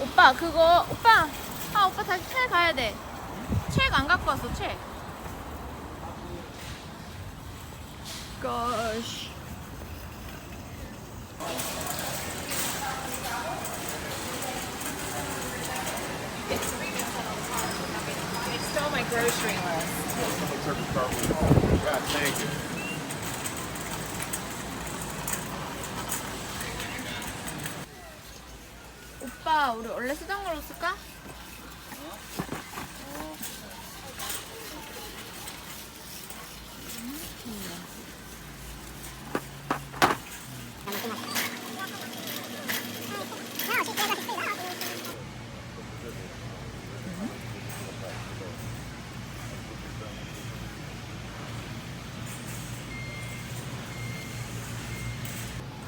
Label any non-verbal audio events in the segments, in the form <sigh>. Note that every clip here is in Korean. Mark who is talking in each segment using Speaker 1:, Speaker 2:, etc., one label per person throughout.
Speaker 1: 오빠 그거 오빠 아 오빠 다시 책 가야 돼. 책 안 갖고 왔어 책. Gosh.
Speaker 2: It's still on my grocery list.
Speaker 3: Thank you.
Speaker 1: 오빠 우리 원래 쓰던 걸로 쓸까?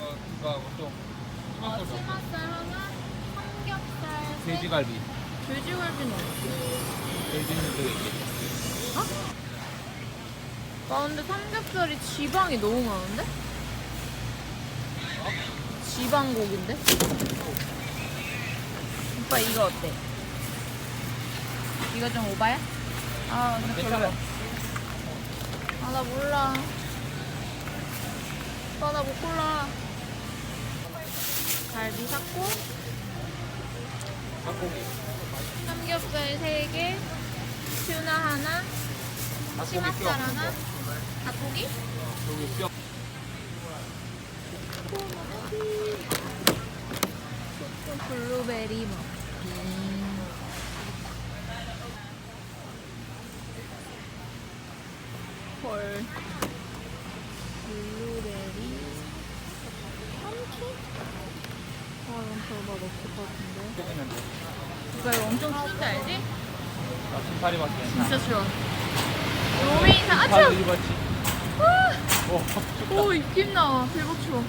Speaker 4: 어, 그거하고 또
Speaker 1: 어, 삼겹살 셋,
Speaker 4: 돼지갈비.
Speaker 1: 돼지갈비는 없어.
Speaker 4: 돼지는 또 있지.
Speaker 1: 아 근데 삼겹살이 지방이 너무 많은데? 지방 고기인데? 오빠 이거 어때? 이거 좀 오바야? 아 근데 별로
Speaker 4: 괜찮아.
Speaker 1: 아나 몰라 오빠 나 못 골라 갈비 샀고
Speaker 4: 닭고기.
Speaker 1: 삼겹살 3개 튜나 하나 치맛살
Speaker 4: 뼈.
Speaker 1: 하나 닭고기?
Speaker 4: 여기 뼈.
Speaker 1: 블루베리 머핀 헐 블루베리 펌킨? 아 이건 없을 것 같은 데
Speaker 4: 뼈있는데.
Speaker 1: 이거 엄청 추운데 알지?
Speaker 4: 나 진파리 맛이야.
Speaker 1: 진짜 추워 로메인 사
Speaker 4: 아잘
Speaker 1: 추워
Speaker 4: 입었지.
Speaker 1: 아!
Speaker 4: 오,
Speaker 1: 오 입김 나와 대박 추워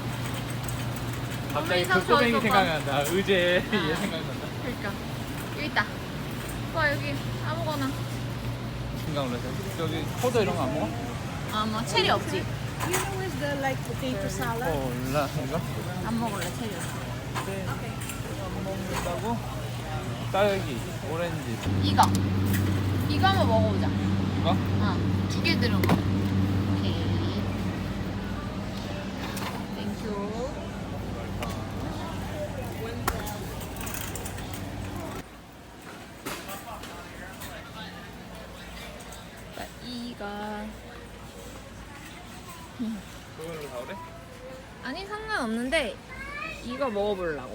Speaker 4: 갑자기 그 꼬맹이 생각난다. 의제
Speaker 1: 아. <laughs>
Speaker 4: 얘 생각난다.
Speaker 1: 그러니까 여기 있다 와 여기 아무거나
Speaker 4: 생각 놀라서. 저기 포도 이런 거 안 먹어?
Speaker 1: 아뭐 체리 없지?
Speaker 2: You know is the like potato salad?
Speaker 4: 몰라. 이거?
Speaker 1: 안 먹을래 체리 없어
Speaker 4: 네. 안 먹는다고? 딸기, 오렌지.
Speaker 1: 이거 이거 한번 먹어보자
Speaker 4: 이거?
Speaker 1: 어 두 개 들은 거 오케이 땡큐 자, 이거
Speaker 4: 그걸로 사오래?
Speaker 1: 아니 상관없는데 이거 먹어보려고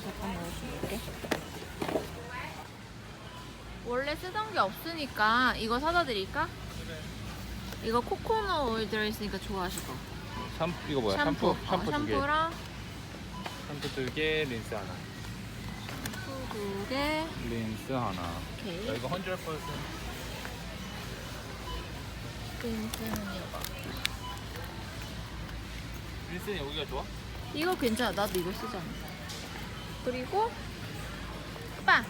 Speaker 1: 진짜 잠깐 넣어줄게 원래 쓰던 게 없으니까 이거 사다 드릴까? 이거 코코넛 오일 들어있으니까 좋아하실 거.
Speaker 4: 샴푸, 이거 뭐야? 샴푸? 샴푸,
Speaker 1: 어,
Speaker 4: 두 개.
Speaker 1: 샴푸
Speaker 4: 두 개, 린스 하나.
Speaker 1: 샴푸 두 개.
Speaker 4: 린스 하나.
Speaker 1: 오케이.
Speaker 4: 자, 이거 100%
Speaker 1: 린스는 이거.
Speaker 4: 린스는 여기가 좋아?
Speaker 1: 이거 괜찮아. 나도 이거 쓰잖아. 그리고 오빠,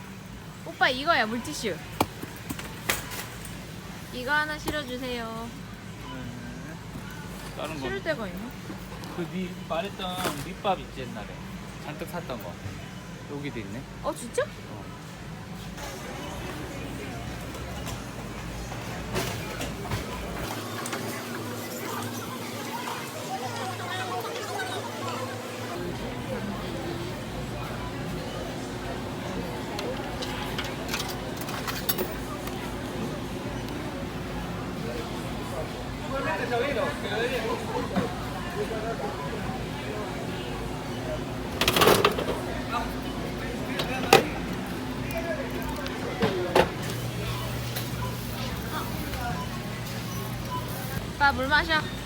Speaker 1: 오빠 이거야 물티슈. 이거 하나 실어주세요.
Speaker 4: 네. 다른 거.
Speaker 1: 실을 데가 있나?
Speaker 4: 그네 말했던 밑밥 있지 옛날에. 잔뜩 샀던 거. 여기도 있네.
Speaker 1: 어 진짜? 오빠 물 마셔.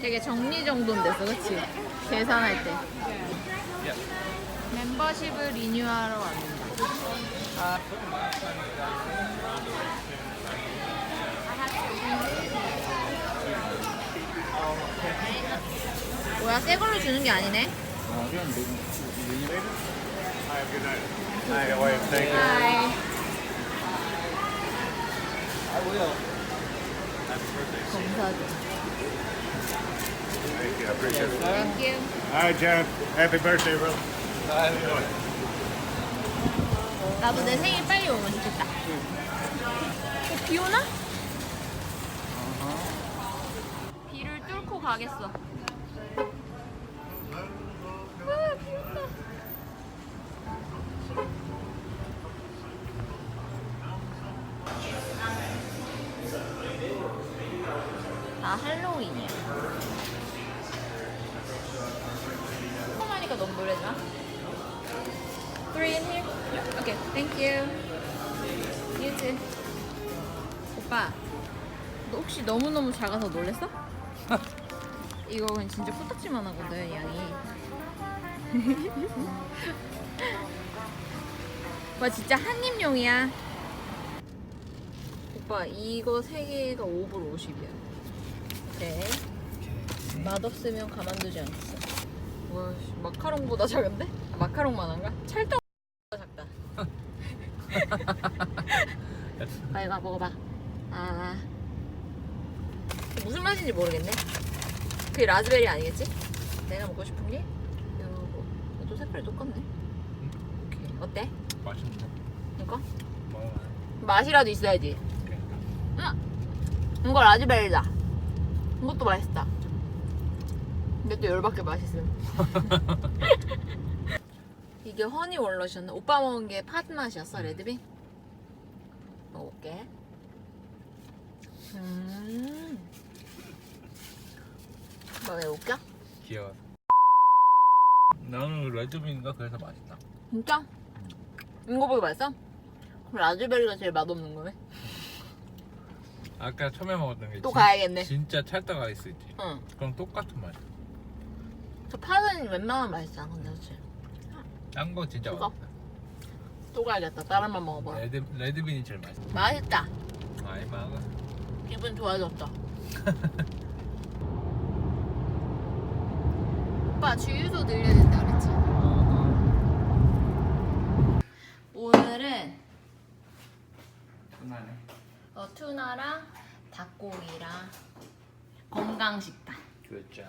Speaker 1: 정리정돈 됐어, 그치? 계산할 때. 멤버십을 리뉴하러 왔는데. 뭐야, 새 걸로 주는 게 아니네?
Speaker 4: 어, 그냥 내, 내,
Speaker 3: Hi, good night. Hi, how are you? Thank you.
Speaker 1: 하이.
Speaker 4: 아.
Speaker 1: 검사죠.
Speaker 3: Thank you. I appreciate it.
Speaker 1: 땡큐.
Speaker 3: Hi, John. Happy birthday, bro.
Speaker 1: 나도 내 생일 빨리 오면 좋겠다. 어, 비 오나? 비를 뚫고 가겠어. 와, 비 온다. 아, 할로윈이야. 놀래나? Three in here? Okay, thank you. You too. 오빠, 너 혹시 너무 너무 작아서 놀랬어? <laughs> 이건 진짜 코딱지만 하거든, 양이. <laughs> 오빠 진짜 한 입용이야. 오빠, 이거 세 개가 5불 50이야. 오케이. 맛없으면 가만두지 않겠어. 와, 씨, 마카롱보다 작은데? 아, 마카롱만한가? 찰떡 작다. <laughs> 빨리 가 먹어봐. 아 무슨 맛인지 모르겠네. 그게 라즈베리 아니겠지? 내가 먹고 싶은 게 요거. 이것도 색깔이 똑같네. 오케이. 어때?
Speaker 4: 맛있는데?
Speaker 1: 이거?
Speaker 4: 뭐,
Speaker 1: 맛이라도 있어야지. 응. 이거 라즈베리다. 이것도 맛있다. 근데 또 열받게 맛있음. <laughs> 이게 허니 월넛이었나? 오빠 먹은 게 팥 맛이었어, 레드빈? 먹어볼게. 음. 오빠 왜 웃겨?
Speaker 4: 귀여워. 나는 레드빈인가 그래서 맛있다.
Speaker 1: 진짜? 이거보다 맛있어? 그럼 라즈베리가 제일 맛없는 거네?
Speaker 4: 아까 처음에 먹었던 게
Speaker 1: 또
Speaker 4: 진-
Speaker 1: 가야겠네.
Speaker 4: 진짜 찰떡 아이스 있지.
Speaker 1: 응.
Speaker 4: 그럼 똑같은 맛.
Speaker 1: 저 팥은 웬만하면 맛있잖아, 근데 그치?
Speaker 4: 딴 거 진짜
Speaker 1: 이거?
Speaker 4: 맛있다.
Speaker 1: 또 가야겠다. 다른 맛 먹어봐.
Speaker 4: 레드 레드빈이 제일 맛있어.
Speaker 1: 맛있다.
Speaker 4: 아이 마가.
Speaker 1: 기분 좋아졌다. <laughs> 오빠 주유소 들려야 된다 그랬지? 오늘은
Speaker 4: 끝나네.
Speaker 1: 어, 투나랑 닭고기랑 건강식단.
Speaker 4: 그렇죠.